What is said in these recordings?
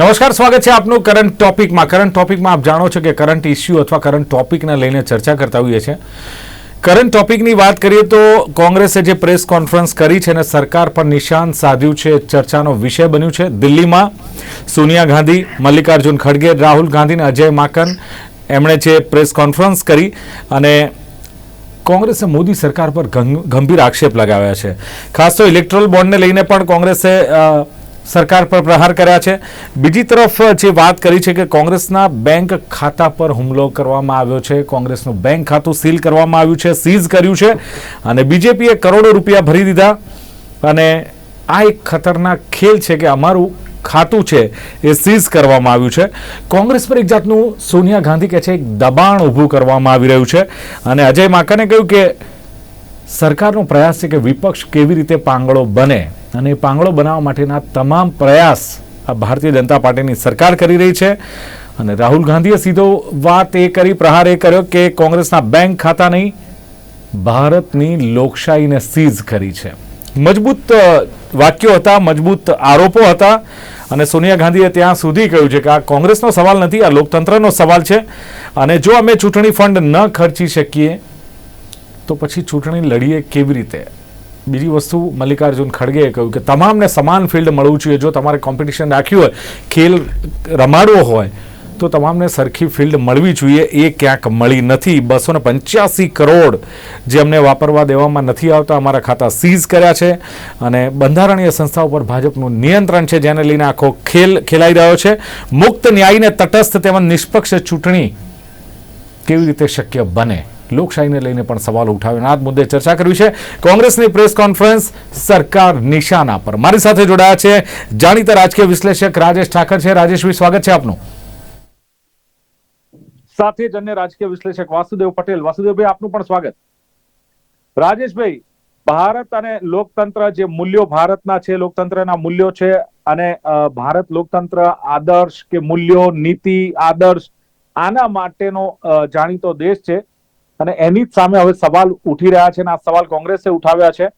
નમસ્કાર, સ્વાગત છે આપનું કરંટ ટોપિકમાં કરંટ ટોપિકમાં આપ જાણો છો કે કરંટ ઇસ્યુ અથવા કરંટ ટોપિકને લઈને ચર્ચા કરતા હોઈએ છીએ. કરંટ ટોપિકની વાત કરીએ તો કોંગ્રેસે જે પ્રેસ કોન્ફરન્સ કરી છે અને સરકાર પર નિશાન સાધ્યું છે, ચર્ચાનો વિષય બન્યું છે. દિલ્હીમાં સોનિયા ગાંધી, મલ્લિકાર્જુન ખડગે, રાહુલ ગાંધી અને અજય માકન એમણે જે પ્રેસ કોન્ફરન્સ કરી અને કોંગ્રેસે મોદી સરકાર પર ગંભીર આક્ષેપ લગાવ્યા છે. ખાસ તો ઇલેક્ટ્રોલ બોન્ડને લઈને પણ કોંગ્રેસે સરકાર પર પ્રહાર કર્યા છે. બીજી તરફ જે વાત કરી છે કે કોંગ્રેસના બેંક ખાતા પર હુમલો કરવામાં આવ્યો છે. કોંગ્રેસનું બેંક ખાતું સીલ કરવામાં આવ્યું છે, સીઝ કર્યું છે અને બીજેપીએ કરોડો રૂપિયા ભરી દીધા. અને આ એક ખતરનાક ખેલ છે કે અમારું ખાતું છે એ સીઝ કરવામાં આવ્યું છે. કોંગ્રેસ પર એક જાતનું સોનિયા ગાંધી કહે છે, એક દબાણ ઊભું કરવામાં આવી રહ્યું છે. અને અજય માકને કહ્યું કે સરકારનો પ્રયાસ છે કે વિપક્ષ કેવી રીતે પાંગળો બને. અને પાંગળો બનાવવા માટેના તમામ પ્રયાસ આ ભારતીય જનતા પાર્ટીની સરકાર કરી રહી છે. અને રાહુલ ગાંધીએ સીધો વાત એ કરી, પ્રહાર એ કર્યો કે કોંગ્રેસના બેંક ખાતા નહીં, ભારતની લોકશાહીને સીઝ કરી છે. મજબૂત વાક્યો હતા, મજબૂત આરોપો હતા અને સોનિયા ગાંધીએ ત્યાં સુધી કહ્યું છે કે આ કોંગ્રેસનો સવાલ નથી, આ લોકતંત્રનો સવાલ છે. અને જો અમે ચૂંટણી ફંડ ન ખર્ચી શકીએ, તો પછી ચૂંટણી લડીએ કેવી રીતે? બીજી વસ્તુ મલ્લિકાર્જુન ખડગેએ કહ્યું કે તમામને સમાન ફિલ્ડ મળવું જોઈએ. જો તમારે કોમ્પિટિશન રાખ્યું હોય, ખેલ રમાડવો હોય, તો તમામને સરખી ફિલ્ડ મળવી જોઈએ. એ ક્યાંક મળી નથી. બસો ને પંચ્યાસી કરોડ જે અમને વાપરવા દેવામાં નથી આવતા, અમારા ખાતા સીઝ કર્યા છે. અને બંધારણીય સંસ્થા ઉપર ભાજપનું નિયંત્રણ છે, જેને લઈને આખો ખેલ ખેલાઈ રહ્યો છે. મુક્ત ન્યાયને તટસ્થ તેમજ નિષ્પક્ષ ચૂંટણી કેવી રીતે શક્ય બને? લોકશાહીને લઈને પણ સવાલો ઉઠાવ્યો આ મુદ્દે ચર્ચા કરવી છે કોંગ્રેસની પ્રેસ કોન્ફરન્સ સરકાર નિશાના પર. મારી સાથે જોડાયા છે જાણીતા રાજકીય વિશ્લેષક રાજેશ ઠાકર છે. રાજેશભાઈ સ્વાગત છે આપનું. સાથે જ અન્ય રાજકીય વિશ્લેષક વાસુદેવ પટેલ. વાસુદેવભાઈ, આપનું પણ સ્વાગત. રાજેશભાઈ, ભારત અને લોકતંત્ર જે મૂલ્યો ભારતના છે, લોકતંત્રના મૂલ્યો છે અને ભારત લોકતંત્ર આદર્શ કે મૂલ્યો, નીતિ, આદર્શ આના માટેનો જાણીતો દેશ છે. અને એની જ સામે હવે સવાલ ઉઠી રહ્યા છે અને આ સવાલ કોંગ્રેસે ઉઠાવ્યા છે.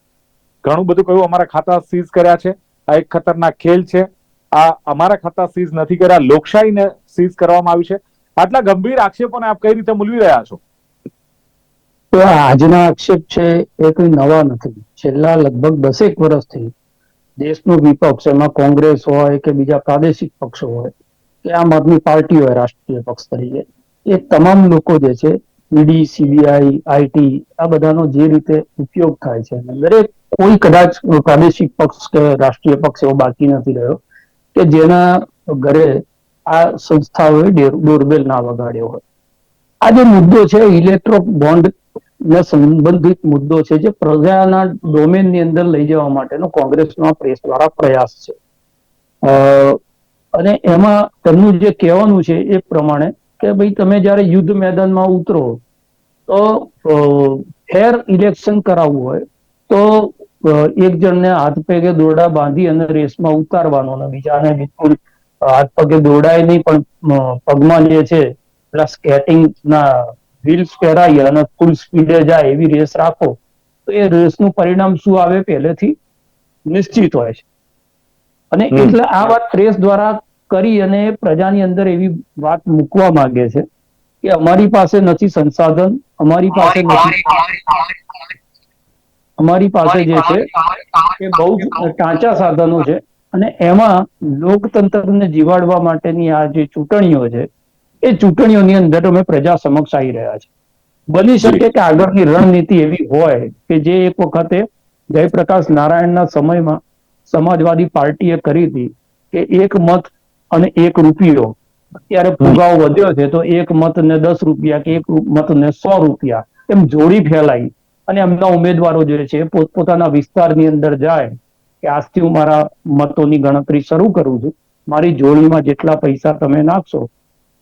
ઘણું બધું કહ્યું, અમારા ખાતા સીઝ કર્યા છે. આ એક ખતરનાક ખેલ છે. આ અમારા ખાતા સીઝ નથી કર્યા, લોકશાહીને સીઝ કરવામાં આવી છે. આટલા ગંભીર આક્ષેપોને આપ કઈ રીતે મૂલવી રહ્યા છો? આજના આક્ષેપ છે એ કોઈ નવા નથી. છેલ્લા લગભગ દસેક વર્ષથી દેશનો વિપક્ષ, એમાં કોંગ્રેસ હોય કે બીજા પ્રાદેશિક પક્ષો હોય, કે આમ આદમી પાર્ટી હોય, રાષ્ટ્રીય પક્ષ તરીકે, એ તમામ લોકો જે છે ઈડી સીબીઆઈ આઈટી આ બધાનો જે રીતે ઉપયોગ થાય છે. દરેક કોઈ કદાચ પ્રાદેશિક પક્ષ કે રાષ્ટ્રીય પક્ષ એવો બાકી નથી રહ્યો કે જેના ઘરે આ સંસ્થાઓએ ડેર- ડોરબેલ ના વગાડ્યો હોય. આ જે મુદ્દો છે ઇલેક્ટ્રો બોન્ડ ને સંબંધિત મુદ્દો છે, જે પ્રજાના ડોમેનની અંદર લઈ જવા માટેનો કોંગ્રેસનો પ્રેસ દ્વારા પ્રયાસ છે. અને એમાં તેમનું જે કહેવાનું છે એ પ્રમાણે કે ભાઈ તમે જ્યારે યુદ્ધ મેદાનમાં ઉતરો તો ફેર ઇલેક્શન કરાવવું હોય તો એક જણને હાથ પગે દોરડા બાંધી અને રેસમાં ઉતારવાનો અને બીજાને બિલકુલ હાથ પગે દોરડાય નહીં પણ પગમાં જે છે પેલા સ્કેટિંગ ના વ્હીલ્સ પહેરાય અને ફૂલ સ્પીડે જાય એવી રેસ રાખો તો એ રેસનું પરિણામ શું આવે પહેલેથી? નિશ્ચિત હોય છે. અને એટલે આ વાત રેસ દ્વારા કરી અને પ્રજાની અંદર એવી વાત મૂકવા માંગે છે કે અમારી પાસે નથી સંસાધન અમારી પાસે નથી. અમારી પાસે જે છે એ બહુ ટાંચા સાધનો છે અને એમાં લોકતંત્રને જીવાડવા માટેની આ જે ચૂંટણીઓ છે એ ચૂંટણીઓની અંદર અમે પ્રજા સમક્ષ આવી રહ્યા છે. બની શકે કે આગળની રણનીતિ એવી હોય કે જે એક વખતે જયપ્રકાશ નારાયણના સમયમાં સમાજવાદી પાર્ટીએ કરી હતી કે એક મત અને એક રૂપિયો. અત્યારે ફુગાવો વધ્યો છે તો એક મત ને દસ રૂપિયા કે એક મત ને સો રૂપિયા. એમ જોડી ફેલાઈ. અને એમના ઉમેદવારો જે છે પોતપોતાના વિસ્તારની અંદર જાય કે આજથી હું મારા મતોની ગણતરી શરૂ કરું છું. મારી જોડીમાં જેટલા પૈસા તમે નાખશો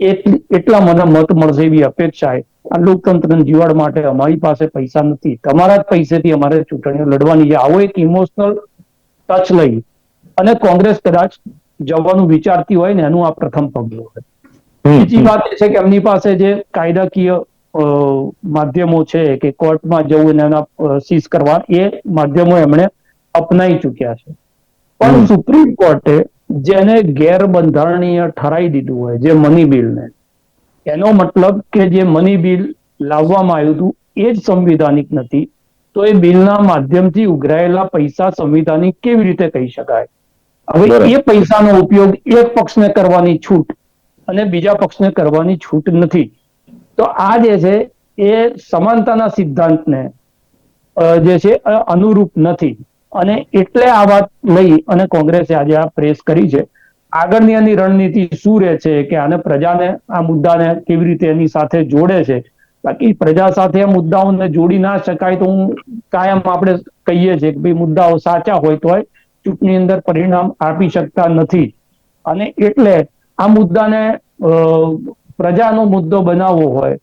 એટલી- મને મત મળશે એવી અપેક્ષા છે. આ લોકતંત્રને જીવાડ માટે અમારી પાસે પૈસા નથી. તમારા જ પૈસેથી અમારે ચૂંટણીઓ લડવાની છે. આવો એક ઇમોશનલ ટચ લઈ અને કોંગ્રેસ કદાચ જવાનું વિચારતી હોય ને એનું આ પ્રથમ પગલું હોય. બીજી વાત એ છે કે એમની પાસે જે કાયદાકીય માધ્યમો છે કે કોર્ટમાં જવું અને એના સીઝ કરવા એ માધ્યમો એમણે અપનાવી ચૂક્યા છે. પણ સુપ્રીમ કોર્ટે જેને ગેરબંધારણીય ઠરાઈ દીધું હોય જે મની બિલને એનો મતલબ કે જે મની બિલ લાવવામાં આવ્યું હતું એ જ સંવિધાનિક નથી તો એ બિલના માધ્યમથી ઉઘરાયેલા પૈસા સંવિધાનિક કેવી રીતે કહી શકાય? હવે. એ પૈસાનો ઉપયોગ એક પક્ષને કરવાની છૂટ અને બીજા પક્ષને કરવાની છૂટ નથી. તો આ જે છે એ સમાનતાના સિદ્ધાંતને જે છે અનુરૂપ નથી. અને એટલે આ વાત લઈ અને કોંગ્રેસે આજે આ પ્રેસ કરી છે. આગળની એની રણનીતિ શું રહે છે કે આને પ્રજાને આ મુદ્દાને કેવી રીતે એની સાથે જોડે છે? બાકી પ્રજા સાથે આ મુદ્દાઓને જોડી ના શકાય તો હું કાયમ આપણે કહીએ છીએ કે ભાઈ મુદ્દાઓ સાચા હોય તોય ચૂંટણી અંદર પરિણામ આપી શકતા નથી. અને એટલે આ મુદ્દાને પ્રજાનો મુદ્દો બનાવવો હોય,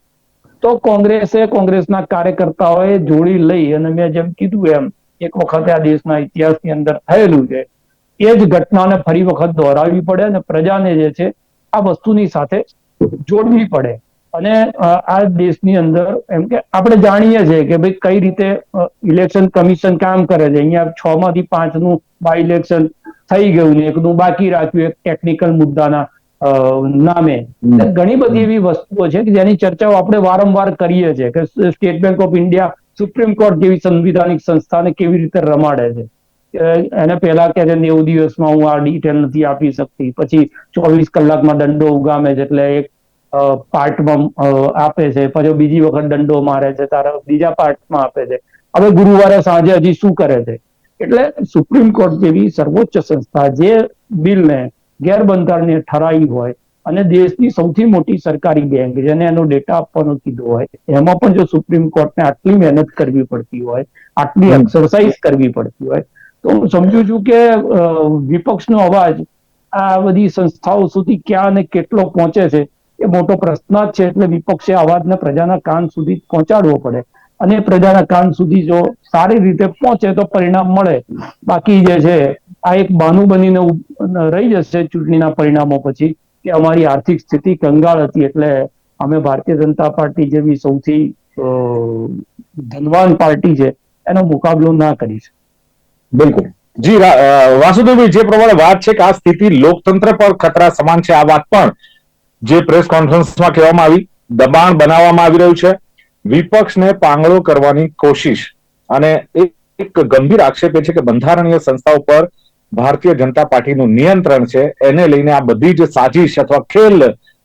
તો કોંગ્રેસે કોંગ્રેસના કાર્યકર્તાઓએ જોડી લઈ અને મેં જેમ કીધું એમ, એક વખતે આ દેશના ઇતિહાસની અંદર થયેલું છે. એ જ ઘટનાને ફરી વખત દોહરાવી પડે અને પ્રજાને જે છે, આ વસ્તુની સાથે જોડવી પડે. અને આ દેશની અંદર એમ કે આપણે જાણીએ છીએ કે ભાઈ કઈ રીતે ઇલેક્શન કમિશન કામ કરે છે. અહીંયા છ માંથી પાંચનું બાય ઇલેક્શન થઈ ગયું ને એકનું બાકી રાખ્યું એક ટેકનિકલ મુદ્દાના નામે. ઘણી બધી એવી વસ્તુઓ છે કે જેની ચર્ચાઓ આપણે વારંવાર કરીએ છીએ કે state bank of India supreme court જેવી સંવિધાનિક સંસ્થાને કેવી રીતે રમાડે છે. એને પહેલા કે છે નેવું દિવસમાં હું આ ડિટેલ નથી આપી શકતી. પછી ચોવીસ કલાકમાં દંડો ઉગામે છે. એટલે એક પાર્ટમાં આપે છે. પછી બીજી વખત દંડો મારે છે. તારા બીજા પાર્ટમાં આપે છે. હવે ગુરુવારે સાંજે હજી શું કરે છે? એટલે સુપ્રીમ કોર્ટ જેવી સર્વોચ્ચ સંસ્થા જે બિલને ગેરબંધારણીય ઠરાવી હોય અને દેશની સૌથી મોટી સરકારી બેંક જેને એનો ડેટા આપવાનો કીધો હોય એમાં પણ જો સુપ્રીમ કોર્ટને આટલી મહેનત કરવી પડતી હોય આટલી એક્સરસાઇઝ કરવી પડતી હોય તો હું સમજુ છું કે વિપક્ષનો અવાજ આ બધી સંસ્થાઓ સુધી ક્યાં અને કેટલો પહોંચે છે. એ મોટો પ્રશ્ન જ છે એટલે વિપક્ષે અવાજને પ્રજાના કાન સુધી પહોંચાડવો પડે. અને પ્રજાના કાન સુધી જો સારી રીતે પહોંચે તો પરિણામ મળે. બાકી જે છે, આ એક બહાનું બનીને રહી જશે ચૂંટણીના પરિણામો પછી કે અમારી આર્થિક સ્થિતિ કંગાળ હતી એટલે અમે ભારતીય જનતા પાર્ટી જેવી સૌથી ધનવાન પાર્ટી છે, એનો મુકાબલો ના કરી શકે બિલકુલ. જી વાસુદેવભાઈ, જે પ્રમાણે વાત છે કે આ સ્થિતિ લોકતંત્ર પર ખતરા સમાન છે, આ વાત પણ જે પ્રેસ કોન્ફરન્સમાં કહેવામાં આવી દબાણ બનાવવામાં આવી રહ્યું છે. વિપક્ષને પાંગળો કરવાની કોશિશ. અને એક ગંભીર આક્ષેપ એ છે કે બંધારણીય સંસ્થા ઉપર ભારતીય જનતા પાર્ટીનું નિયંત્રણ છે એને લઈને આ બધી જ સાજિશ અથવા ખેલ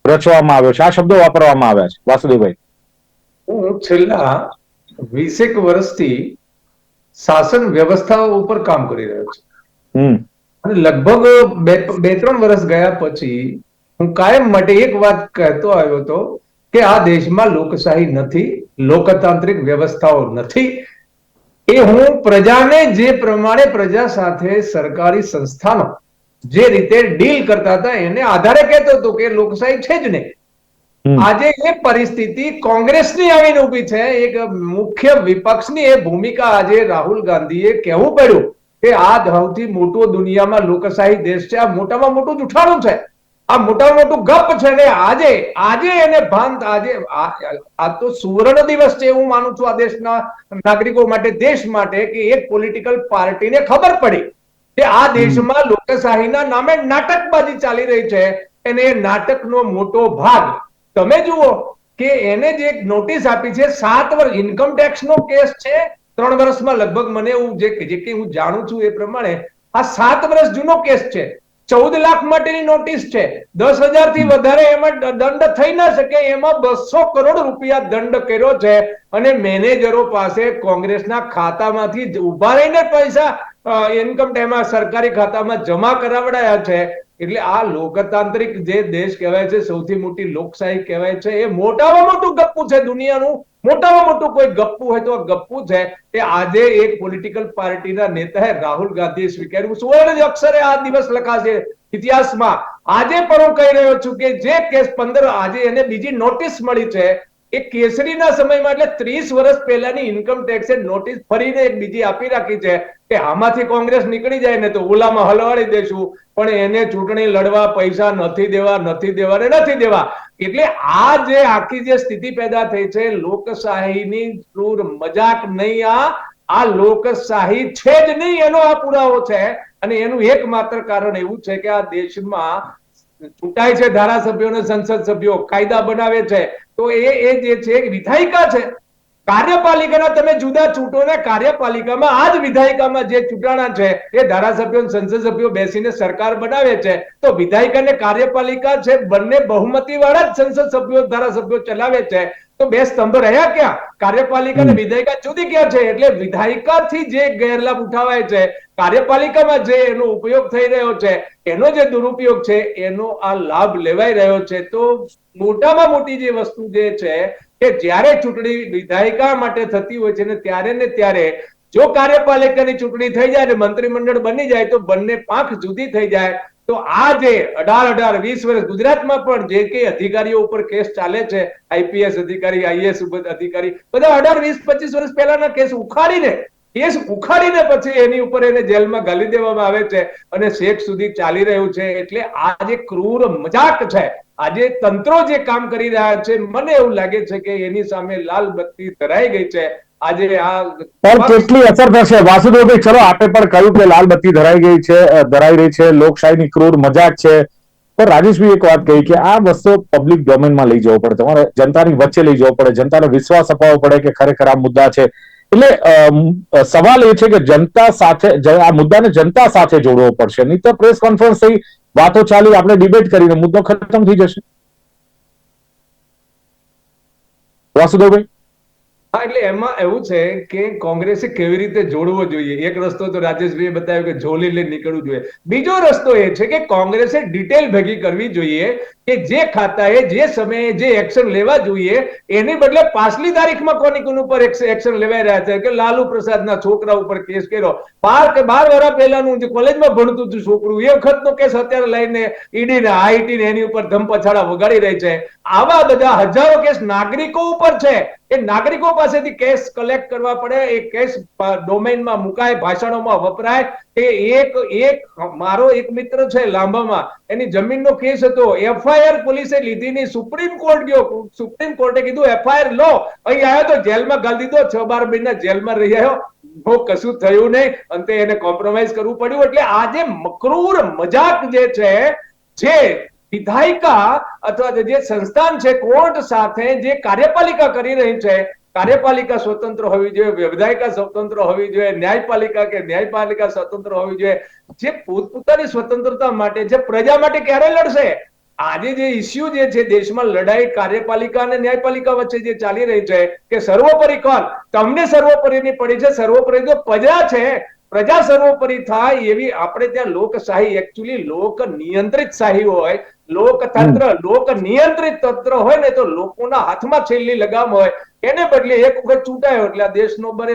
રચવામાં આવ્યો છે. આ શબ્દો વાપરવામાં આવ્યા છે. વાસુદેવભાઈ. હું છેલ્લા વીસેક વર્ષથી શાસન વ્યવસ્થા ઉપર કામ કરી રહ્યો છું. હમ. અને લગભગ બે બે ત્રણ વર્ષ ગયા પછી હું કાયમ માટે એક વાત કહેતો આવ્યો હતો કે આ દેશમાં લોકશાહી નથી લોકતાંત્રિક વ્યવસ્થાઓ નથી. એ હું પ્રજાને જે પ્રમાણે પ્રજા સાથે સરકારી સંસ્થામાં જે રીતે ડીલ કરતા હતા એને આધારે કહેતો હતો કે લોકશાહી છે જ નહીં. આજે એ પરિસ્થિતિ કોંગ્રેસની આવીને ઊભી છે. એક મુખ્ય વિપક્ષની એ ભૂમિકા આજે રાહુલ ગાંધીએ કહેવું પડ્યું કે આ સૌથી મોટો દુનિયામાં લોકશાહી દેશ છે. આ મોટામાં મોટું જુઠાણું છે. આ મોટા મોટું ગપ છે ને આજે આજે એને ભાન આજે આ તો સુવર્ણ દિવસ છે હું માનું છું આ દેશના નાગરિકો માટે દેશ માટે કે એક પોલિટિકલ પાર્ટીને ખબર પડી કે આ દેશમાં લોકશાહીના નામે નાટકબાજી ચાલી રહી છે અને એ નાટકનો મોટો ભાગ. તમે જુઓ કે એને જે એક નોટિસ આપી છે સાત વર્ષ ઇન્કમ ટેક્સનો કેસ છે ત્રણ વર્ષમાં લગભગ મને એવું જે કે હું જાણું છું એ પ્રમાણે આ સાત વર્ષ જૂનો કેસ છે. ચૌદ લાખ માટેની નોટિસ છે. દસ હજારથી વધારે એમાં દંડ થઈ ના શકે એમાં બસો કરોડ રૂપિયા દંડ કર્યો છે. અને મેનેજરો પાસે કોંગ્રેસના ખાતામાંથી ઊભા રહીને પૈસા ઇન્કમ ટેક્સ સરકારી ખાતામાં જમા કરાવડાયા છે. એટલે આ લોકતાંત્રિક જે દેશ કહેવાય છે, સૌથી મોટી લોકશાહી કહેવાય છે, એ મોટામાં મોટું ગપ્પુ છે દુનિયાનું. મોટામાં મોટું કોઈ ગપ્પુ હોય તો ગપ્પુ છે એ આજે એક પોલિટિકલ પાર્ટીના નેતાએ રાહુલ ગાંધીએ સ્વીકાર્યું. સુવર્ણ અક્ષરે આ દિવસ લખાશે ઇતિહાસમાં. આજે પણ હું કહી રહ્યો છું કે જે કેસ પંદર આજે એને બીજી નોટિસ મળી છે, એ કેસરીના સમયમાં એટલે ત્રીસ વર્ષ પહેલાની ઇન્કમ ટેક્સે નોટિસ ફરીને એક બીજી આપી રાખી છે. કે આમાંથી કોંગ્રેસ નીકળી જાય ને તો ઓલામાં હલવાડી દેશું, પણ એને ચૂંટણી લડવા પૈસા નથી દેવા નથી દેવા ને નથી દેવા. એટલે આ જે આખી જે સ્થિતિ પેદા થઈ છે, લોકશાહીની ક્રૂર મજાક નહીં આ આ લોકશાહી છે જ નહીં એનો આ પુરાવો છે. અને એનું એકમાત્ર કારણ એવું છે કે આ દેશમાં ચૂંટાય છે ધારાસભ્યો અને સંસદ સભ્યો, કાયદા બનાવે છે. તો એ એ જે છે વિધાયિકા છે. કાર્યપાલિકાના તમે જુદા ચૂંટો ને કાર્યપાલિકામાં આ જ વિધાયિકામાં જે ચૂંટાણા છે એ ધારાસભ્યો સંસદ સભ્યો બેસીને સરકાર બનાવે છે તો વિધાયિકા અને કાર્યપાલિકા છે બંને બહુમતી વાળા જ સંસદ સભ્યો ધારાસભ્યો ચલાવે છે. તો બે સ્તંભ રહ્યા ક્યાં? કાર્યપાલિકા અને વિધાયિકા જુદી ક્યાં છે? એટલે વિધાયિકાથી જે ગેરલાભ ઉઠાવાય છે કાર્યપાલિકામાં જે એનો ઉપયોગ થઈ રહ્યો છે એનો જે દુરુપયોગ છે એનો આ લાભ લેવાઈ રહ્યો છે. તો મોટામાં મોટી જે વસ્તુ જે છે કે જ્યારે ચૂંટણી વિધાયિકા માટે થતી હોય છે ને ત્યારે ને ત્યારે જો કાર્યપાલિકાની ચૂંટણી થઈ જાય ને મંત્રીમંડળ બની જાય તો બંને પાંખ જુદી થઈ જાય. તો આ જે અઢાર અઢાર વીસ વર્ષ ગુજરાતમાં પણ જે કઈ અધિકારીઓ ઉપર કેસ ચાલે છે, આઈપીએસ અધિકારી, આઈએસ અધિકારી, બધા અઢાર વીસ પચીસ વર્ષ પહેલાના કેસ ઉખાડીને કેસ ઉખાડીને પછી એની ઉપર એને જેલમાં ગાલી દેવામાં આવે છે અને શેખ સુધી ચાલી રહ્યું છે. એટલે આ જે ક્રૂર મજાક છે આજે તંત્રો જે કામ કરી રહ્યા છે મને એવું લાગે છે કે એની સામે લાલ બત્તી ધરાઈ ગઈ છે. આજે આ પણ કેટલી અસર થશે? વાસુદેવભાઈ ચલો આપે પણ કહ્યું કે લાલ બત્તી ધરાઈ ગઈ છે ધરાઈ રહી છે લોકશાહીની ક્રૂર મજાક છે. પણ રાજેશભાઈ એક વાત કહી કે આ વસ્તુ પબ્લિક ડોમેનમાં લઈ જવો પડે તમારે જનતાની વચ્ચે લઈ જવો પડે જનતાને વિશ્વાસ અપાવવો પડે કે ખરેખર આ મુદ્દા છે. એટલે સવાલ એ છે કે જનતા સાથે આ મુદ્દાને જનતા સાથે જોડવો પડશે. નહીં તો પ્રેસ કોન્ફરન્સ થઈ, વાતો ચાલી, આપણે ડિબેટ કરીને મુદ્દો ખતમ થઈ જશે. વાસુદેવભાઈ? હા, એટલે એમાં એવું છે કે કોંગ્રેસે કેવી રીતે જોડવો જોઈએ? એક રસ્તો તો રાજેશભાઈએ બતાવ્યો કે ઝોલી લઈને નીકળવું જોઈએ. બીજો રસ્તો એ છે કે કોંગ્રેસે ડિટેલ ભેગી કરવી જોઈએ કે જે ખાતાએ જે સમયે જે એક્શન લેવા જોઈએ, એની બદલે પાછલી તારીખમાં કોની કોની ઉપર એક્શન લેવાઈ રહ્યા છે? કે લાલુ પ્રસાદના છોકરા ઉપર કેસ કર્યો. બાર કે બાર વર્ષ પહેલાનું જે કોલેજમાં ભણતું હતું છોકરું, એ વખતનો કેસ અત્યારે લઈને ઈડી ને આઈટી ને એની ઉપર ધમપછાડા વગાડી રહી છે. આવા બધા હજારો કેસ નાગરિકો ઉપર છે. એ નાગરિકો પાસેથી કેસ કલેક્ટ કરવા પડે, એ કેસ ડોમેનમાં મુકાય, ભાષણોમાં વપરાય એ એક એક મારો એક મિત્ર છે લાંબામાં, એની જમીનનો કેસ હતો. એફઆઈઆર પોલીસે લીધી ની સુપ્રીમ કોર્ટ ગયો, સુપ્રીમ કોર્ટે કીધું એફઆઈઆર લો. અહીં આવ્યો તો જેલમાં ગાલી દીધો છ બાર મહિના જેલમાં રહી આવ્યો. બહુ કશું થયું નહીં, અંતે એને કોમ્પ્રોમાઇઝ કરવું પડ્યું. એટલે આજે મકરૂર મજાક જે છે, જે વિધાયિકા અથવા જે સંસ્થાન છે, કોર્ટ સાથે જે કાર્યપાલિકા કરી રહી છે કાર્યપાલિકા સ્વતંત્ર હોવી જોઈએ વિધાયિકા સ્વતંત્ર હોવી જોઈએ ન્યાયપાલિકા કે ન્યાયપાલિકા સ્વતંત્ર હોવી જોઈએ. જે પોતપોતાની સ્વતંત્રતા માટે છે પ્રજા માટે ક્યારે લડશે? આજે જે ઇસ્યુ જે છે દેશમાં લડાઈ કાર્યપાલિકા અને ન્યાયપાલિકા વચ્ચે જે ચાલી રહી છે કે સર્વોપરી કોણ? તમને સર્વોપરીની પડી છે સર્વોપરી તો પ્રજા છે. પ્રજા સર્વોપરી થાય એવી આપણે ત્યાં લોકશાહી એકચ્યુઅલી લોક નિયંત્રિત શાહી હોય લોકતંત્ર લોક નિયંત્રિત તંત્ર હોય ને તો લોકોના હાથમાં છેલ્લી લગામ હોય. એને બદલે એક વખત ચૂંટાયો એટલે આ દેશનો બરે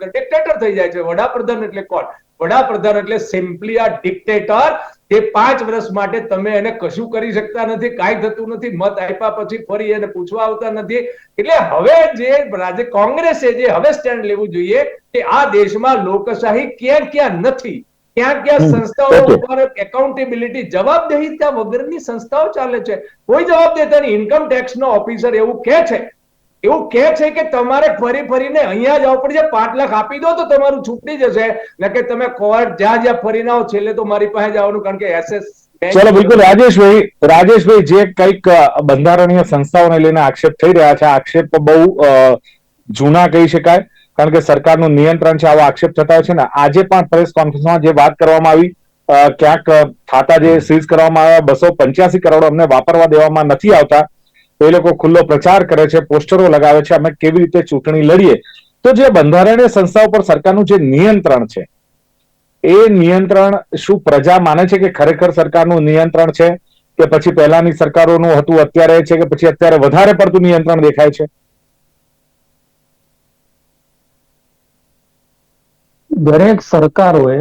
ડિક્ટેટર થઈ જાય છે. વડાપ્રધાન એટલે કોણ? વડાપ્રધાન એટલે સિમ્પલી આ ડિક્ટેટર જે પાંચ વર્ષ માટે તમે એને કશું કરી શકતા નથી કાંઈ થતું નથી. મત આપ્યા પછી ફરી એને પૂછવા આવતા નથી. એટલે હવે જે રાજ્ય કોંગ્રેસે જે હવે સ્ટેન્ડ લેવું જોઈએ કે આ દેશમાં લોકશાહી ક્યાં ક્યાં નથી. ક્યાં ક્યાં સંસ્થાઓ ઉપર એકાઉન્ટેબિલિટી જવાબદેહિતા વગરની સંસ્થાઓ ચાલે છે. કોઈ જવાબદેહીતા નહીં ઇન્કમ ટેક્સ નો ઓફિસર એવું કે છે એવું કે છે કે તમારે ફરી ફરીને અહીંયા જ આવવું પડશે પાંચ લાખ આપી દો તો તમારું છૂટી જશે. ને કે તમે કોર્ટ જ્યાં જ્યાં ફરીને આવો છેલ્લે તો મારી પાસે જવાનું, કારણ કે એસએસ ચલો, બિલકુલ. રાજેશભાઈ રાજેશભાઈ જે કંઈક બંધારણીય સંસ્થાઓને લઈને આક્ષેપ થઈ રહ્યા છે આક્ષેપ બહુ જૂના કહી શકાય, કારણ કે સરકારનું નિયંત્રણ છે, આવો આક્ષેપ થતા છે ને. આજે પણ પ્રેસ કોન્ફરન્સમાં જે વાત કરવામાં આવી ક્યાંક ખાતા જે સીઝ કરવામાં આવ્યા, બસો પંચ્યાસી કરોડ અમને વાપરવા દેવામાં નથી આવતા. એ લોકો ખુલ્લો પ્રચાર કરે છે, પોસ્ટરો લગાવે છે, અમે કેવી રીતે ચૂંટણી લડીએ? તો જે બંધારણીય સંસ્થા ઉપર સરકારનું જે નિયંત્રણ છે, એ નિયંત્રણ શું પ્રજા માને છે કે ખરેખર સરકારનું નિયંત્રણ છે? કે પછી પહેલાની સરકારોનું હતું, અત્યારે છે કે પછી અત્યારે વધારે પડતું નિયંત્રણ દેખાય છે? દરેક સરકારોએ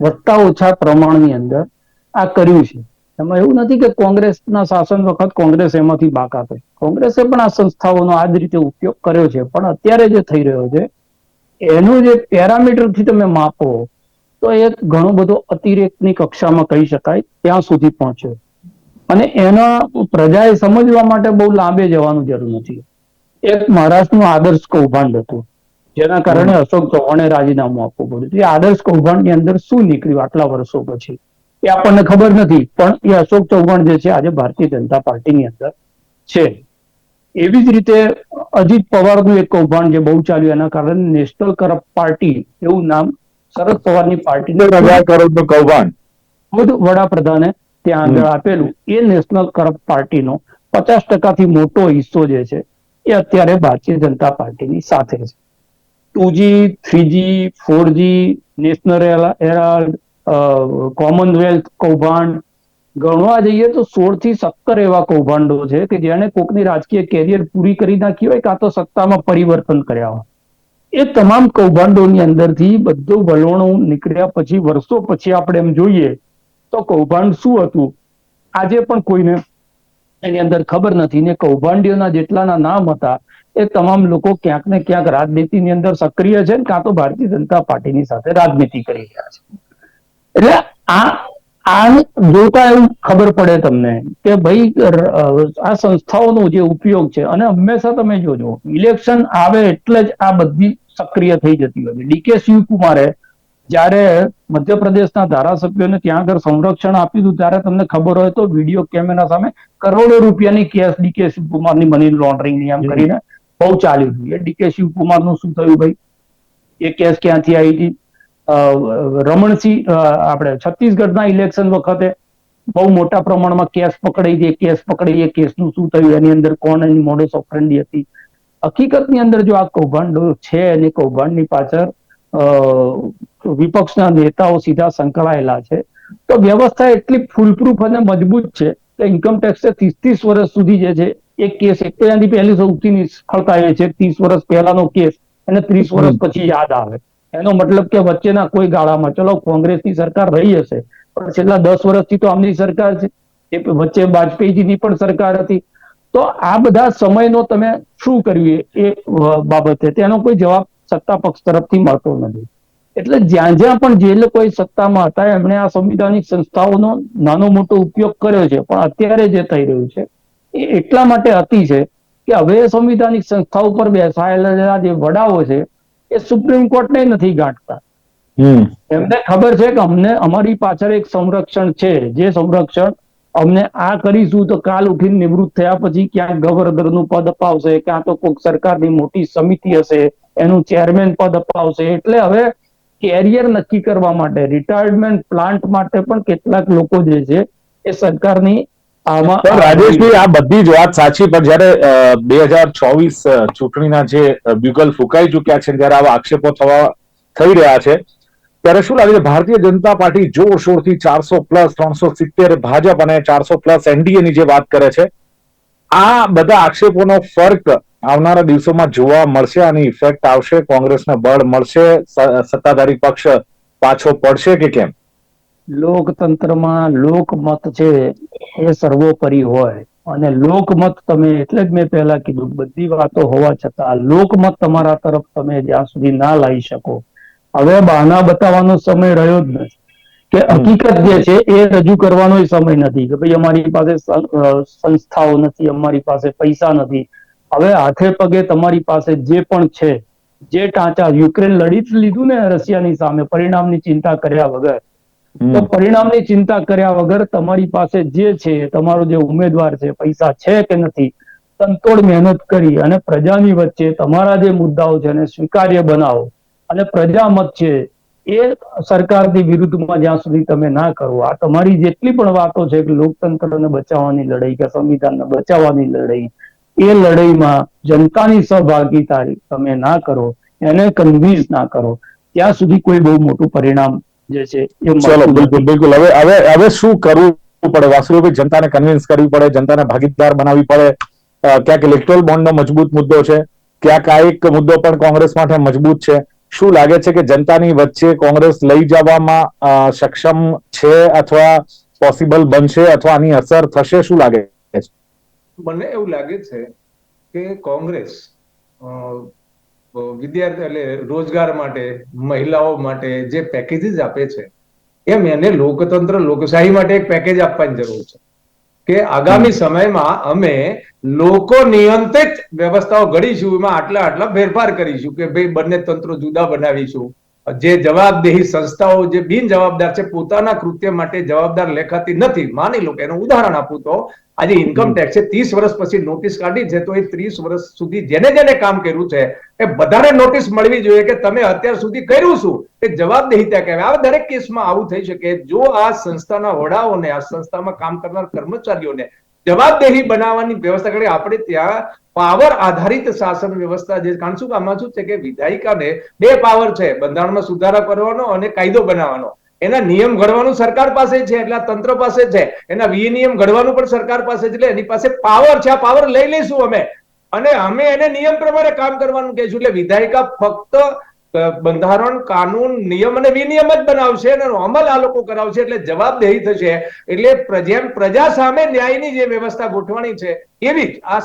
વધતા ઓછા પ્રમાણની અંદર આ કર્યું છે. એમાં એવું નથી કે કોંગ્રેસના શાસન વખત કોંગ્રેસ એમાંથી બાકાત હોય કોંગ્રેસે પણ આ સંસ્થાઓનો આ જ રીતે ઉપયોગ કર્યો છે, પણ અત્યારે જે થઈ રહ્યો છે, એનું જે પેરામીટરથી તમે માપો, તો એ ઘણો બધો અતિરેકની કક્ષામાં કહી શકાય, ત્યાં સુધી પહોંચ્યો. અને એના પ્રજાએ સમજવા માટે બહુ લાંબે જવાનું જરૂર નથી. એક મહારાષ્ટ્રનું આદર્શ કૌભાંડ હતું, જેના કારણે અશોક ચૌહાણે રાજીનામું આપવું પડ્યું એ આદર્શ કૌભાંડની અંદર શું નીકળ્યું આટલા વર્ષો પછી? એ આપણને ખબર નથી. પણ એ અશોક ચૌહાણ જે છે આજે ભારતીય જનતા પાર્ટીની અંદર છે. એવી જ રીતે અજીત પવારનું એક કૌભાંડ જે બહુ ચાલ્યું એના કારણે નેશનલ કરપ્ટ પાર્ટી એવું નામ શરદ પવારની પાર્ટી હજાર કરોડનું કૌભાંડ. ખુદ વડાપ્રધાને ત્યાં આગળ આપેલું. એ નેશનલ કરપ્ટ પાર્ટીનો પચાસ ટકાથી મોટો હિસ્સો જે છે એ અત્યારે ભારતીય જનતા પાર્ટીની સાથે છે. Two G three G four G National Herald Commonwealth કૌભાંડ, ગણવા જઈએ તો સોળથી સત્તર એવા કૌભાંડો છે કે જેણે કોકની રાજકીય કેરિયર પૂરી કરી નાખી હોય કાં તો સત્તામાં પરિવર્તન કર્યા હોય. એ તમામ કૌભાંડોની અંદરથી બધું વલણો નીકળ્યા પછી, વર્ષો પછી આપણે એમ જોઈએ તો કૌભાંડ શું હતું? આજે પણ કોઈને એની અંદર ખબર નથી ને કૌભાંડીઓના જેટલાના નામ હતા એ તમામ લોકો ક્યાંક ને ક્યાંક રાજનીતિની અંદર સક્રિય છે કાં તો ભારતીય જનતા પાર્ટીની સાથે રાજનીતિ કરી રહ્યા છે. એટલે આ આ જોતા એવું ખબર પડે તમને કે ભાઈ આ સંસ્થાઓનો જે ઉપયોગ છે, અને હંમેશા તમે જોજો, ઇલેક્શન આવે એટલે જ આ બધી સક્રિય થઈ જતી હોય છે. ડીકે શિવકુમારે જ્યારે મધ્યપ્રદેશના ધારાસભ્યોને ત્યાં આગળ સંરક્ષણ આપ્યું હતું, ત્યારે તમને ખબર હોય તો વીડિયો કેમેરા સામે કરોડો રૂપિયાની કેસ ડીકે શિવકુમારની મની લોન્ડરિંગની આમ કરીને બહુ ચાલ્યું હતું. એ ડીકે શિવકુમારનું શું થયું ભાઈ? એ કેસ ક્યાંથી આવી હતી? રમણસિંહ આપણે છત્તીસગઢના ઇલેક્શન વખતે બહુ મોટા પ્રમાણમાં કેસ પકડાઈ એ કેસ પકડી એ કેસનું શું થયું એની અંદર કોણ એની મોડસ ઓપરેન્ડી હતી? હકીકતની અંદર જો આ કૌભાંડ છે અને કૌભાંડની પાછળ વિપક્ષના નેતાઓ સીધા સંકળાયેલા છે. તો વ્યવસ્થા એટલી ફૂલપ્રૂફ અને મજબૂત છે કે ઇન્કમટેક્સ ત્રીસ ત્રીસ વર્ષ સુધી જે છે એ કેસ એક તો એની પહેલી સૌથી નિષ્ફળતા એ છે ત્રીસ વર્ષ પહેલાનો કેસ અને ત્રીસ વર્ષ પછી યાદ આવે. એનો મતલબ કે વચ્ચેના કોઈ ગાળામાં. ચલો, કોંગ્રેસની સરકાર રહી હશે, પણ છેલ્લા દસ વર્ષથી તો આમની સરકાર છે. એ વચ્ચે વાજપેયીજીની પણ સરકાર હતી. તો આ બધા સમયનો તમે શું કર્યું એ બાબતે? તેનો કોઈ જવાબ સત્તા પક્ષ તરફથી મળતો નથી. એટલે જ્યાં જ્યાં પણ જે લોકો સત્તામાં હતા, એમણે આ સંવિધાનિક સંસ્થાઓનો નાનો મોટો ઉપયોગ કર્યો છે. પણ અત્યારે જે થઈ રહ્યું છે, એ એટલા માટે અતિ છે કે હવે સંવિધાનિક સંસ્થા ઉપર બેસાયેલા જે વડાઓ છે એ સુપ્રીમ કોર્ટને નથી ગાંઠતા. એમને ખબર છે કે અમને અમારી પાછળ એક સંરક્ષણ છે. જે સંરક્ષણ અમને આ કરીશું તો કાલ ઉઠીને નિવૃત્ત થયા પછી ક્યાંક ગવર્નરનું પદ અપાવશે ક્યાં તો કોઈક સરકારની મોટી સમિતિ હશે એનું ચેરમેન પદ અપાવશે. એટલે હવે કેરિયર નક્કી કરવા માટે રિટાયરમેન્ટ પ્લાન્ટ માટે પણ કેટલાક લોકો જે છે એ સરકારની આમાં રાજેશભાઈ આ બધી જ વાત સાચી પણ જયારે બે હજાર ચોવીસ ચૂંટણીના જે બ્યુગલ ફૂંકાઈ ચુક્યા છે જયારે આવા આક્ષેપો થવા થઈ રહ્યા છે ત્યારે શું લાગે છે ભારતીય જનતા પાર્ટી જોરશોરથી ચારસો પ્લસ ત્રણસો સિત્તેર ભાજપ અને ચારસો પ્લસ એનડીએ ની જે વાત કરે છે આ બધા આક્ષેપોનો ફર્ક આવનારા દિવસોમાં જોવા મળશે આની ઇફેક્ટ આવશે કોંગ્રેસને બળ મળશે સત્તાધારી પક્ષ પાછો પડશે કે કેમ? લોકતંત્રમાં લોકમત છે એ સર્વોપરી હોય. અને લોકમત તમે એટલે જ મેં પહેલા કીધું બધી વાતો હોવા છતાં લોકમત તમારા તરફ તમે જ્યાં સુધી ના લાવી શકો. હવે બહાના બતાવવાનો સમય રહ્યો જ નથી. કે હકીકત જે છે એ રજૂ કરવાનો સમય નથી કે ભાઈ અમારી પાસે સંસ્થાઓ નથી અમારી પાસે પૈસા નથી. હવે હાથે પગે તમારી પાસે જે પણ છે જે ટાંચા યુક્રેન લડી લીધું ને રશિયાની સામે પરિણામની ચિંતા કર્યા વગર તો. પરિણામની ચિંતા કર્યા વગર તમારી પાસે જે છે તમારો જે ઉમેદવાર છે પૈસા છે કે નથી તનતોડ મહેનત કરી અને પ્રજાની વચ્ચે તમારા જે મુદ્દાઓ છે એને સ્વીકાર્ય બનાવો. અને પ્રજામત છે એ સરકારની વિરુદ્ધમાં જ્યાં સુધી તમે ના કરો. આ તમારી જેટલી પણ વાતો છે કે લોકતંત્રને બચાવવાની લડાઈ કે સંવિધાનને બચાવવાની લડાઈ એ લડાઈમાં જનતાની સહભાગીતા તમે ના કરો એને કન્વિન્સ ના કરો. ત્યાં સુધી કોઈ બહુ મોટું પરિણામ જે છે ચલો બિલકુલ બિલકુલ. હવે હવે હવે શું કરવું પડે? વાસુભાઈ જનતાને કન્વિન્સ કરવી પડે જનતાને ભાગીદાર બનાવવી પડે. ક્યાંક ઇલેક્ટ્રોલ બોન્ડનો મજબૂત મુદ્દો છે ક્યાંક આ એક મુદ્દો પણ કોંગ્રેસ માટે મજબૂત છે. શું લાગે છે કે જનતાની વચ્ચે કોંગ્રેસ લઈ જવામાં સક્ષમ છે અથવા પોસિબલ બનશે અથવા આની અસર થશે? શું લાગે છે? મને એવું લાગે છે કે કોંગ્રેસ વિદ્યાર્થી એટલે રોજગાર માટે મહિલાઓ માટે જે પેકેજીસ આપે છે એમ એને લોકતંત્ર લોકશાહી માટે એક પેકેજ આપવાની જરૂર છે. કે આગામી સમયમાં અમે લોકો નિયંત્રિત વ્યવસ્થાઓ ઘડીશું એમાં આટલા આટલા ફેરફાર કરીશું કે ભાઈ બંને તંત્રો જુદા બનાવીશું. જે જવાબદેહી સંસ્થાઓ જે બિન જવાબદાર છે પોતાના કૃત્ય માટે જવાબદાર લેખાતી નથી. માની લો કે એનું ઉદાહરણ આપું તો આજે ઇન્કમ ટેક્સે ત્રીસ વર્ષ પછી નોટિસ કાઢી છે તો એ ત્રીસ વર્ષ સુધી જેને જેને કામ કર્યું છે એ બધાને નોટિસ મળવી જોઈએ કે તમે અત્યાર સુધી કર્યું શું? એ ત્યાં કહેવાય. આ દરેક કેસમાં આવું થઈ શકે. જો આ સંસ્થાના વડાઓને આ સંસ્થામાં કામ કરનાર કર્મચારીઓને જવાબદેહી બનાવવાની વ્યવસ્થા કરી. આપણે ત્યાં પાવર આધારિત શાસન વ્યવસ્થા જે, કારણ શું, આમાં શું છે કે વિધાયિકાને બે પાવર છે. બંધારણમાં સુધારા કરવાનો અને કાયદો બનાવવાનો. એના નિયમ ઘડવાનું સરકાર પાસે છે, એટલે તંત્ર પાસે છે. એના વિનિયમ ઘડવાનું પણ સરકાર પાસે છે, એટલે એની પાસે પાવર છે. આ પાવર લઈ લઈશું અમે. અને અમે એને નિયમ પ્રમાણે કામ કરવાનું કહીશું. એટલે વિધાયિકા ફક્ત બંધારણ કાનૂન નિયમ અને વિનિયમ જ બનાવશે અને અમલ આ લોકો કરાવશે એટલે જવાબદેહી થશે. એટલે જેમ પ્રજા સામે ન્યાયની જે વ્યવસ્થા ગોઠવણી છે, એવી જ આ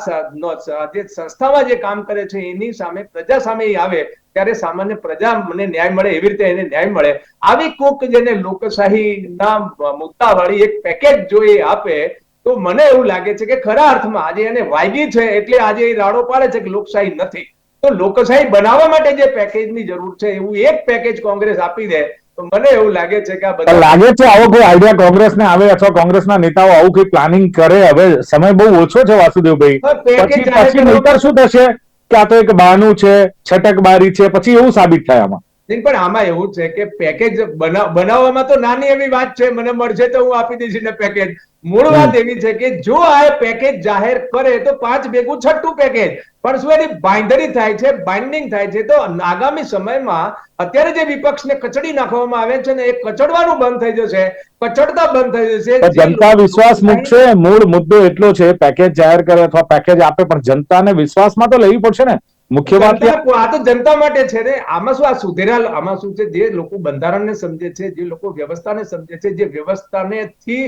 જે સંસ્થામાં જે કામ કરે છે, એની સામે પ્રજા સામે આવે, ત્યારે સામાન્ય પ્રજા મને ન્યાય મળે, એવી રીતે એને ન્યાય મળે. આવી કોક જેને લોકશાહીના મુદ્દા વાળી એક પેકેજ જો એ આપે, તો મને એવું લાગે છે કે ખરા અર્થમાં આજે એને વાગી છે, એટલે આજે એ રાડો પાડે છે કે લોકશાહી નથી. તો લોકશાહી બનાવવા માટે જે પેકેજની જરૂર છે એવું એક પેકેજ કોંગ્રેસ આપી દે તો મને એવું લાગે છે કે આ બધા લાગે છે આવો કોઈ આઈડિયા કોંગ્રેસને આવે અથવા કોંગ્રેસના નેતાઓ આવું કોઈ પ્લાનિંગ કરે? હવે સમય બહુ ઓછો છે વાસુદેવભાઈ. પછી પછી નહીતર શું થશે? કે આ તો એક બહાનું છે છટકબારી છે પછી એવું સાબિત થાય આમાં. નહીં, પણ આમાં એવું છે કે પેકેજ બનાવવામાં તો નાની એવી વાત છે મને મળશે તો હું આપી દઈશ એને પેકેજ મૂળ વાત એવી છે કે જો આ પેકેજ જાહેર કરે તો પાંચ ભેગું છઠ્ઠું પેકેજ પણ શું એની બાંધણી થાય છે બાઇન્ડિંગ થાય છે તો આગામી સમયમાં અત્યારે જે વિપક્ષને કચડી નાખવામાં આવે છે ને એ કચડવાનું બંધ થઈ જશે કચડતા બંધ થઈ જશે. જનતા વિશ્વાસ મૂકશે મૂળ મુદ્દો એટલો છે પેકેજ જાહેર કરે અથવા પેકેજ આપે પણ જનતાને વિશ્વાસમાં તો લેવી પડશે ને? મુખ્ય વાત આ તો જનતા માટે છે ને. આમાં શું આ સુધેરા આમાં શું છે? જે લોકો બંધારણને સમજે છે જે લોકો વ્યવસ્થાને સમજે છે જે વ્યવસ્થાને થી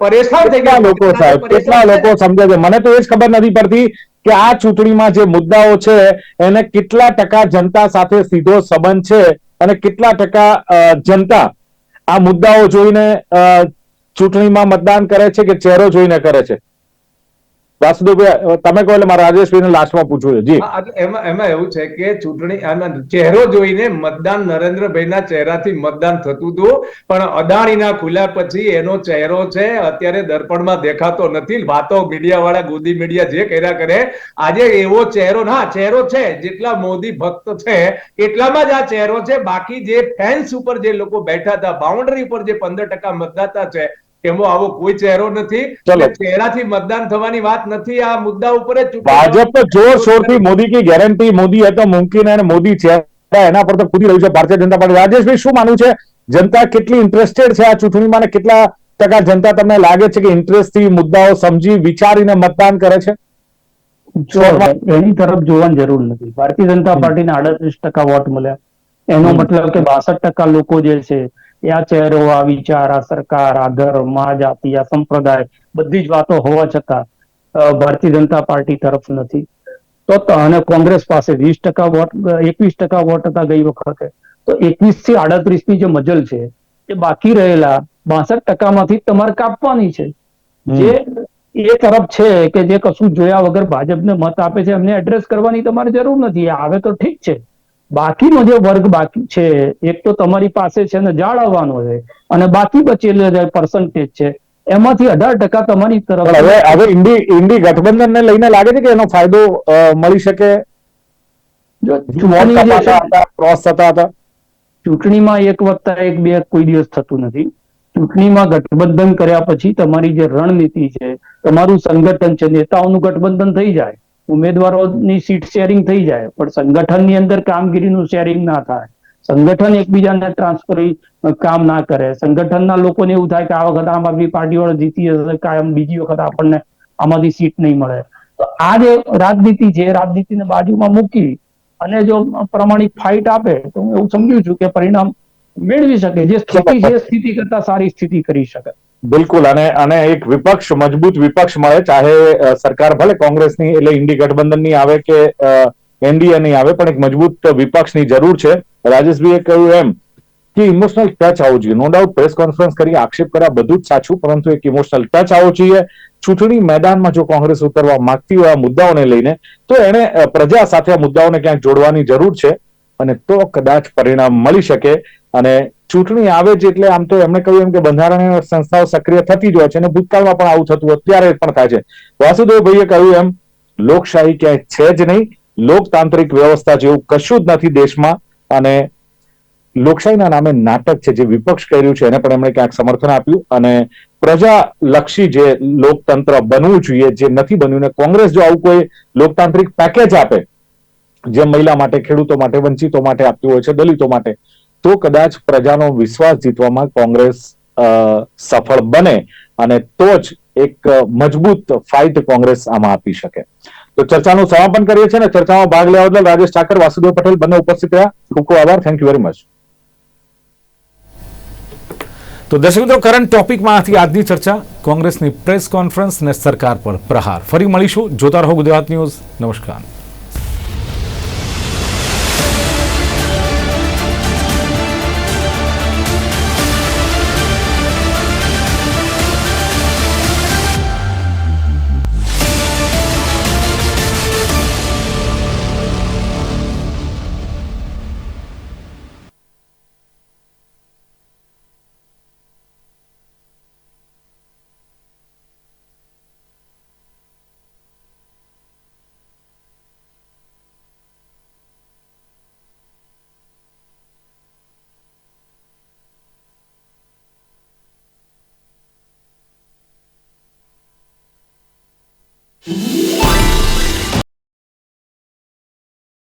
પરેશાન થઈ ગયા લોકો સાહેબ? કેટલા લોકો સમજે છે? મને તો એ જ ખબર નથી પડતી કે આ ચૂંટણીમાં જે મુદ્દાઓ છે એને કેટલા ટકા જનતા સાથે સીધો સંબંધ છે અને કેટલા ટકા જનતા આ મુદ્દાઓ જોઈને ચૂંટણીમાં મતદાન કરે છે કે ચહેરો જોઈને કરે છે? વાસુદેવભાઈ તમે કહો એટલે મારા રાજેશભાઈને લાસ્ટમાં પૂછવું છે. જી. એમાં એમાં એવું છે કે ચૂંટણી ચહેરો જોઈને મતદાન નરેન્દ્રભાઈના ચહેરાથી મતદાન થતું હતું, પણ અદાણીના ખુલ્યા પછી એનો ચહેરો છે, અત્યારે દર્પણમાં દેખાતો નથી. વાતો મીડિયા વાળા ગોદી મીડિયા જે કર્યા કરે, આજે એવો ચહેરો ના ચહેરો છે, જેટલા મોદી ભક્ત છે, એટલામાં જ આ ચહેરો છે. બાકી જે ફેન્સ ઉપર જે લોકો બેઠા હતા બાઉન્ડરી ઉપર જે પંદર ટકા મતદાતા છે એમાં આવો કોઈ ચહેરો નથી. ચહેરાથી મતદાન થવાની વાત નથી. આ મુદ્દા ઉપર જ ભાજપ તો જોર શોરથી મોદી કી ગેરંટી મોદી હે તો મુમકિન અને મોદી છે એના પર તો કૂદી રહ્યું છે. ભારતીય જનતા પાર્ટી. રાજેશભાઈ શું માનવું છે? જનતા કેટલી ઇન્ટરેસ્ટેડ છે આ ચૂંટણીમાં અને કેટલા ટકા જનતા તમને લાગે છે કે ઇન્ટરેસ્ટથી મુદ્દાઓ સમજી વિચારીને મતદાન કરે છે? જો એની તરફ જોવાની જરૂર નથી. ભારતીય જનતા પાર્ટીને આડત્રીસ ટકા વોટ મળ્યા. એનો મતલબ કે બાસઠ ટકા લોકો જે છે એ આ ચહેરો આ વિચાર આ સરકાર આ ધર્મ આ જાતિ આ સંપ્રદાય બધી જ વાતો હોવા છતાં ભારતીય જનતા પાર્ટી તરફ નથી. તો અને કોંગ્રેસ પાસે વીસ ટકા વોટ એકવીસ ટકા વોટ હતા ગઈ વખતે. તો એકવીસથી આડત્રીસની જે મજલ છે એ બાકી રહેલા બાસઠ ટકામાંથી તમારે કાપવાની છે. જે એ તરફ છે કે જે કશું જોયા વગર ભાજપને મત આપે છે એમને એડ્રેસ કરવાની તમારે જરૂર નથી. આવે તો ઠીક છે. બાકીનો જે વર્ગ બાકી છે એક તો તમારી પાસે છે ને જાળવવાનો છે અને બાકી બચેલો જે પર્સન્ટેજ છે. એમાંથી અઢાર ટકા તમારી તરફ હવે હવે ઇન્ડી ઇન્ડી ગઠબંધનને લઈને લાગે છે કે એનો ફાયદો મળી શકે? જો ક્રોસ થતા હતા ચૂંટણીમાં એક વત્તા એક બે કોઈ દિવસ થતું નથી. ચૂંટણીમાં ગઠબંધન કર્યા પછી તમારી જે રણનીતિ છે તમારું સંગઠન છે નેતાઓનું ગઠબંધન થઈ જાય. ઉમેદવારોની સીટ શેરિંગ થઈ જાય. પણ સંગઠનની અંદર કામગીરીનું શેરિંગ ના થાય. સંગઠન એકબીજાને ટ્રાન્સફર કામ ના કરે. સંગઠનના લોકોને એવું થાય કે આ વખત આમ આદમી પાર્ટી વાળો જીતી હશે કાયમ બીજી વખત આપણને આમાંથી સીટ નહીં મળે. તો આ જે રાજનીતિ છે રાજનીતિને બાજુમાં મૂકી અને જો પ્રમાણિક ફાઇટ આપે, તો હું એવું સમજુ છું કે પરિણામ મેળવી શકે. જે સ્થિતિ છે સ્થિતિ કરતા સારી સ્થિતિ કરી શકે. બિલકુલ, અને અને એક વિપક્ષ, મજબૂત વિપક્ષ મળે, ચાહે સરકાર ભલે કોંગ્રેસની, એટલે ઇન્ડી ગઠબંધનની આવે કે એનડીએ ની આવે, પણ એક મજબૂત વિપક્ષની જરૂર છે. રાજેશભાઈએ કહ્યું એમ કે ઇમોશનલ ટચ આવવું જોઈએ. નો ડાઉટ, પ્રેસ કોન્ફરન્સ કરી આક્ષેપ કર્યા, બધું જ સાચું, પરંતુ એક ઇમોશનલ ટચ આવવો જોઈએ. ચૂંટણી મેદાનમાં જો કોંગ્રેસ ઉતરવા માંગતી હોય આ મુદ્દાઓને લઈને, તો એણે પ્રજા સાથે આ મુદ્દાઓને ક્યાંક જોડવાની જરૂર છે. અને તો કદાચ પરિણામ મળી શકે. અને ચૂંટણી આવે જ એટલે આમ તો એમણે કહ્યું એમ કે બંધારણીય સંસ્થાઓ સક્રિય થતી જ હોય છે અને ભૂતકાળમાં પણ આવું થતું અત્યારે પણ થાય છે. વાસુદેવભાઈએ કહ્યું એમ, લોકશાહી ક્યાંય છે જ નહીં. લોકતાંત્રિક વ્યવસ્થા જેવું કશું જ નથી દેશમાં. અને લોકશાહીના નામે નાટક છે, જે વિપક્ષ કર્યું છે, એને પણ એમણે ક્યાંક સમર્થન આપ્યું. અને પ્રજાલક્ષી જે લોકતંત્ર બનવું જોઈએ, જે નથી બન્યું, ને કોંગ્રેસ જો આવું કોઈ લોકતાંત્રિક પેકેજ આપે, જે મહિલા માટે, ખેડૂતો માટે, વંચિતો માટે આપતું હોય છે, દલિતો માટે તો કદાચ પ્રજાનો વિશ્વાસ જીતવામાં કોંગ્રેસ સફળ બને અને તો જ એક મજબૂત ફાઇટ કોંગ્રેસ આમાં આપી શકે. તો ચર્ચાનું સમાપન કરીએ છીએ ને ચર્ચામાં ભાગ લેવા બદલ રાજેશ ઠાકર, વાસુદેવ પટેલ બંને ઉપસ્થિત રહ્યા. ખૂબ ખૂબ આભાર. થેન્ક યુ વેરી મચ તો દર્શક મિત્રો કરંટ ટોપિકમાંથી આજની ચર્ચા, કોંગ્રેસની પ્રેસ કોન્ફરન્સ ને સરકાર પર પ્રહાર. ફરી મળીશું. જોતા રહો ગુજરાત ન્યૂઝ. નમસ્કાર.